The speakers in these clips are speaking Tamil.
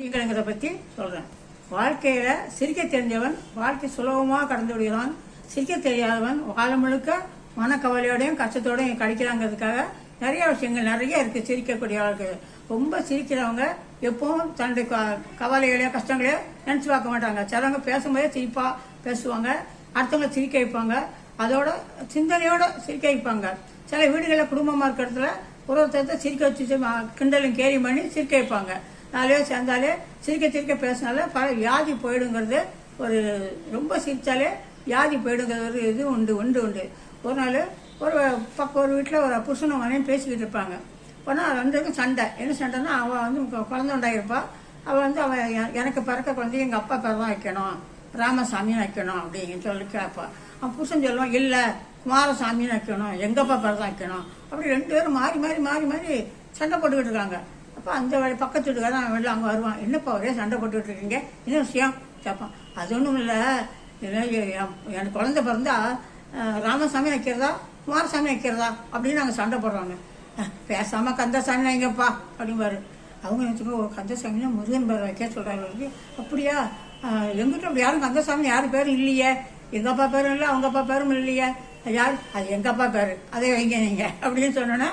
சிரிக்கணுங்கிறத பற்றி சொல்கிறேன் வாழ்க்கையில் சிரிக்க தெரிஞ்சவன் வாழ்க்கை சுலபமாக கடந்து விடுகிறான். சிரிக்க தெரியாதவன் வாழ முழுக்க மனக்கவலையோடையும் கஷ்டத்தோடையும் கழிக்கிறாங்கிறதுக்காக நிறைய விஷயங்கள் நிறைய இருக்குது சிரிக்கக்கூடிய வாழ்க்கை ரொம்ப சிரிக்கிறவங்க எப்பவும் தன்னுடைய க- கவலைகளையோ கஷ்டங்களையோ நினச்சி பார்க்க மாட்டாங்க. சிலவங்க பேசும்போதே சிரிப்பாக பேசுவாங்க. அடுத்தவங்க சிரிக்க வைப்பாங்க. அதோட சிந்தனையோட சிரிக்க வைப்பாங்க. சில வீடுகளில் குடும்பமாக இருக்கிறதுல ஒரு ஒருத்தர் சிரிக்க வச்சு கிண்டலும் கேரி பண்ணி சிரிக்க வைப்பாங்க. நாலு பேர் சேர்ந்தாலே சிரிக்க சிரிக்க பேசினாலே பல வியாதி போயிடுங்கிறது ஒரு ரொம்ப சிரித்தாலே வியாதி போயிடுங்கிறது ஒரு இது உண்டு உண்டு உண்டு. ஒரு நாள் ஒரு பக்கம் ஒரு வீட்டில் ஒரு புருஷனும் மனையும் பேசிக்கிட்டு இருப்பாங்க. போனால் ரெண்டுக்கும் சண்டை. என்ன சண்டைன்னா அவள் வந்து குழந்தை உண்டாயிருப்பாள் அவள் வந்து அவன் எனக்கு பிறக்க குழந்தை எங்கள் அப்பா பேர் தான் வைக்கணும். ராமசாமின்னு வைக்கணும் அப்படின்னு சொல்லி கேட்பா அவன் புருஷன் சொல்லுவான் இல்லை குமாரசாமின்னு வைக்கணும். எங்கள் அப்பா பேர் தான் வைக்கணும். அப்படி ரெண்டு பேரும் மாறி மாறி மாறி மாறி சண்டை போட்டுக்கிட்டு இருக்காங்க. அப்போ அந்த பக்கத்து வீட்டுக்காரன் அவன் வெளில அங்கே வருவான். என்னப்பா ஒரே சண்டை போட்டுக்கிட்டு இருக்கீங்க? என்ன விஷயம்? கேட்பான் அது ஒன்றும் இல்லை. எனக்கு குழந்தை பிறந்தா ராமசாமி வைக்கிறதா? குமாரசாமி வைக்கிறதா? அப்படின்னு நாங்கள் சண்டை போடுறாங்க. பேசாமல் கந்தசாமி வைங்கப்பா அப்படிம்பாரு. அவங்க நினச்சிக்கோ கந்தசாமினா முருகன் பேர் வைக்க சொல்கிறாங்க அப்படியா? எங்கிட்ட அப்படி யாரும் கந்தசாமி யார் பேரும் இல்லையே. எங்கள் அப்பா பேரும் இல்லை அவங்க அப்பா பேரும் இல்லையே. யார் அது எங்கள் அப்பா பேர். அதை வைங்க நீங்கள் அப்படின்னு சொன்னோன்னா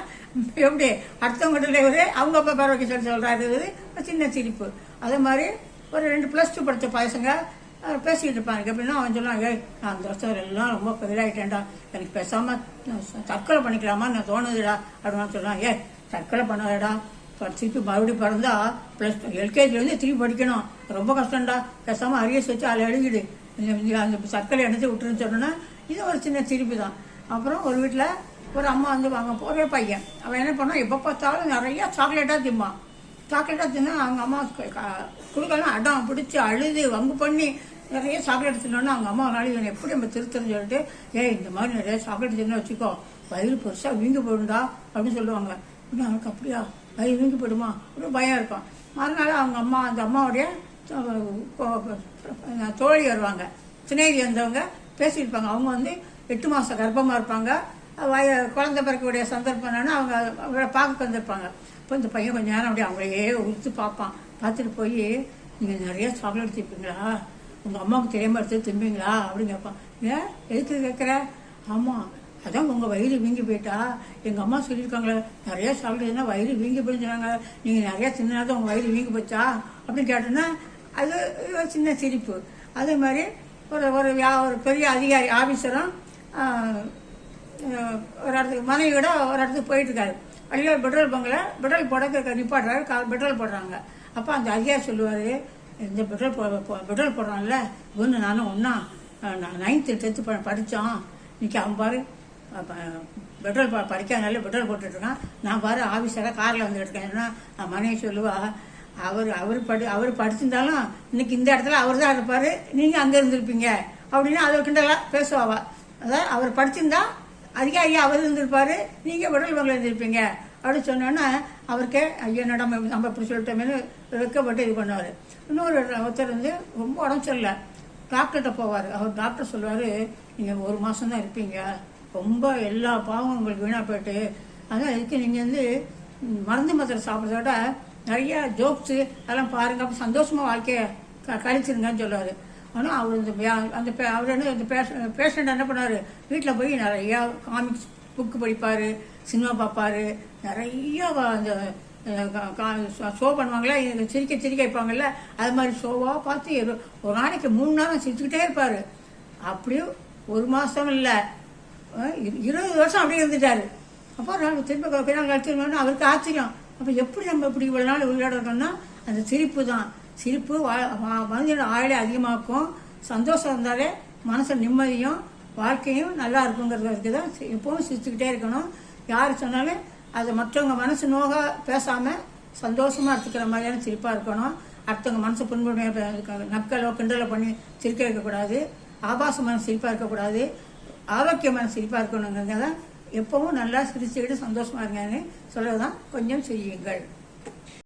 எப்படி? அடுத்தவங்க ஒரு அவங்க அப்பா பேர் வைக்க சொல்லி சொல்கிறாரு சின்ன சிரிப்பு. அதே மாதிரி ஒரு ரெண்டு ப்ளஸ் டூ படித்த பசங்க பேசிக்கிட்டு இருப்பாங்க. எப்படின்னா அவன் சொல்லுவான் ஏய் நான் அந்த வருஷம் எல்லாம் ரொம்ப பெரிதாயிட்டேன்டா. எனக்கு பேசாமல் தற்கொலை பண்ணிக்கலாமா நான் தோணுதுடா. அப்படின்னு சொல்லுவான் ஏ தற்கொலை பண்ணாதடா. திருப்பி மறுபடியும் பிறந்தா ப்ளஸ் எல்கேஜிலேருந்து திருப்பி படிக்கணும். ரொம்ப கஷ்டம்டா. பேசாமல் அரியஸ் வச்சு அதில் எழுதிடு இந்த- அந்த சர்க்கரை எடுத்து விட்டுருன்னு சொன்னோன்னா இது ஒரு சின்ன திருப்பி தான் அப்புறம் ஒரு வீட்டில் ஒரு அம்மா வந்து வாங்க ஒரு பையன். அவன் என்ன பண்ணான்? எப்போ பார்த்தாலும் நிறையா சாக்லேட்டாக திம்பான். சாக்லேட்டாக தின்னா அவங்க அம்மா கொடுக்கலாம் அடம் பிடிச்சி அழுது வம்பு பண்ணி நிறைய சாக்லேட் தின்னோன்னா அவங்க அம்மா நாளைக்கு இவனை எப்படி நம்ம திருத்தன்னு சொல்லிட்டு ஏய் இந்த மாதிரி நிறைய சாக்லேட் தின்னு வச்சுக்கோ. வயிறு பெருசாக வீங்கி போயிடும்டா அப்படின்னு சொல்லுவாங்க. இன்னும் அவனுக்கு அப்படியா? வயிறு வீங்கி போயிடுமா? ஒரு பயம் இருக்கும். மறுநாள் அவங்க அம்மா அந்த அம்மாவுடைய தோழி வருவாங்க. சினேகி வந்தவங்க பேசியிருப்பாங்க. அவங்க வந்து எட்டு மாதம் கர்ப்பமாக இருப்பாங்க. வய குழந்தை பிறக்கக்கூடிய சந்தர்ப்பம் என்னன்னா அவங்க அவங்கள பார்க்க வந்திருப்பாங்க இப்போ இந்த பையன் கொஞ்ச நேரம் அப்படியே அவங்களையே உறுத்து பார்ப்பான். பார்த்துட்டு போய் நீங்கள் நிறைய சாக்லேட் திப்பீங்களா உங்கள் அம்மாவுக்கு தெரியாமல் எடுத்து திம்பீங்களா? அப்படின்னு கேட்பான். ஏன்? எதுக்கு கேட்குற? ஆமாம் அதான் உங்கள் வயிறு வீங்கி போயிட்டா. எங்கள் அம்மா சொல்லியிருக்காங்களே நிறைய சாப்பிட்டதுன்னா வயிறு வீங்கி போயிருந்தாங்க நீங்கள் நிறையா தின்னாதான் உங்கள் வயிறு வீங்கி போச்சா? அப்படின்னு கேட்டோன்னா அது ஒரு சின்ன சிரிப்பு. அதே மாதிரி ஒரு ஒரு வியா- ஒரு பெரிய அதிகாரி ஆஃபீஸரும் ஒரு இடத்துக்கு மனைவியோட ஒரு இடத்துக்கு போயிட்டுருக்காரு. வழியில் பெட்ரோல் பங்கில் பெட்ரோல் போட நிப்பாடுறாரு கால் பெட்ரோல் போடுறாங்க. அப்போ அந்த அதிகாரி சொல்லுவார் இந்த பெட்ரோல் போ பெட்ரோல் போடுறான்ல ஒன்று நானும் ஒன்றா நைன்த்து டென்த்து ப படித்தோம் இன்றைக்கி அவன் பாரு பெட்ரோல் ப படிக்காதனால பெட்ரோல் போட்டுட்ருக்கான். நான் பாரு ஆஃபீஸராக காரில் வந்துட்டு இருக்கேன்னா ஏன்னா மனைவி சொல்லுவா அவர் அவர் படி அவர் படிச்சிருந்தாலும் இன்னைக்கு இந்த இடத்துல அவர் தான் இருப்பார். நீங்கள் அங்கே இருந்திருப்பீங்க. அப்படின்னு அதை கிண்டலாக பேசுவாவா. அதாவது அவர் படிச்சிருந்தா அதிகாரியா அவர் இருந்திருப்பார். நீங்கள் பெட்ரோல் இருந்திருப்பீங்க. அப்படின்னு சொன்னோன்னா அவருக்கே ஐயோ என்னடா நம்ம நம்ம இப்படி சொல்லிட்டோமேனு வெக்கப்பட்டு இது பண்ணுவார். இன்னொரு ஒருத்தர் வந்து ரொம்ப உடம்பு சரியில்லை. டாக்டர்கிட்ட போவார். அவர் டாக்டர் சொல்லுவார் நீங்கள் ஒரு மாதம் தான் இருப்பீங்க. ரொம்ப எல்லா பாவம் உங்களுக்கு வீணாக போயிட்டு அதான் இதுக்கு நீங்கள் வந்து மருந்து மாத்திரை சாப்பிட்றத விட நிறைய ஜோக்ஸு அதெல்லாம் பாருங்க. அப்போ சந்தோஷமாக வாழ்க்கையை க கழிச்சிருங்கன்னு சொல்லுவார் ஆனால் அவர் இந்த அந்த அவர் என்ன இந்த பேஷண்ட் என்ன பண்ணார்? வீட்டில் போய் நிறையா காமிக்ஸ் புக்கு படிப்பார் சினிமா பார்ப்பாரு. நிறைய அந்த ஷோ பண்ணுவாங்களே சிரிக்க சிரிக்க வைப்பாங்கல்ல அது மாதிரி ஷோவாக பார்த்து ஒரு நாளைக்கு மூணு நாளும் சிரிச்சுக்கிட்டே இருப்பார். அப்படியும் ஒரு மாதம் இல்லை. இருபது வருஷம் அப்படியே இருந்துட்டாரு. அப்போ நான் திரும்ப கொஞ்ச நாள் கழிச்சு அவருக்கு ஆச்சரியம். அப்போ எப்படி நம்ம இப்படி இவ்வளோ நாள் உயிரோட இருக்கோம்னா அந்த சிரிப்பு தான். சிரிப்பு வா- மனிதனோட ஆயுளை அதிகமாக்கும். சந்தோஷம் இருந்தாலே மனசு நிம்மதியும் வாழ்க்கையும் நல்லா இருக்குங்கிறதுக்கு தான் எப்பவும் சிரிச்சுக்கிட்டே இருக்கணும். யார் சொன்னாலும் அது மற்றவங்க மனசு நோக பேசாமல் சந்தோஷமாக எடுத்துக்கிற மாதிரியான சிரிப்பாக இருக்கணும். அடுத்தவங்க மனசு புண்படுமையாக நக்கலோ கிண்டலோ பண்ணி சிரிக்க வைக்கக்கூடாது. ஆபாசமான சிரிப்பாக இருக்கக்கூடாது. ஆரோக்கியமான சிரிப்பாக இருக்கணுங்கிறத எப்பவும் நல்லா சிரிச்சுக்கிட்டு சந்தோஷமா இருங்கன்னு சொல்லதான் கொஞ்சம் செய்யுங்கள்.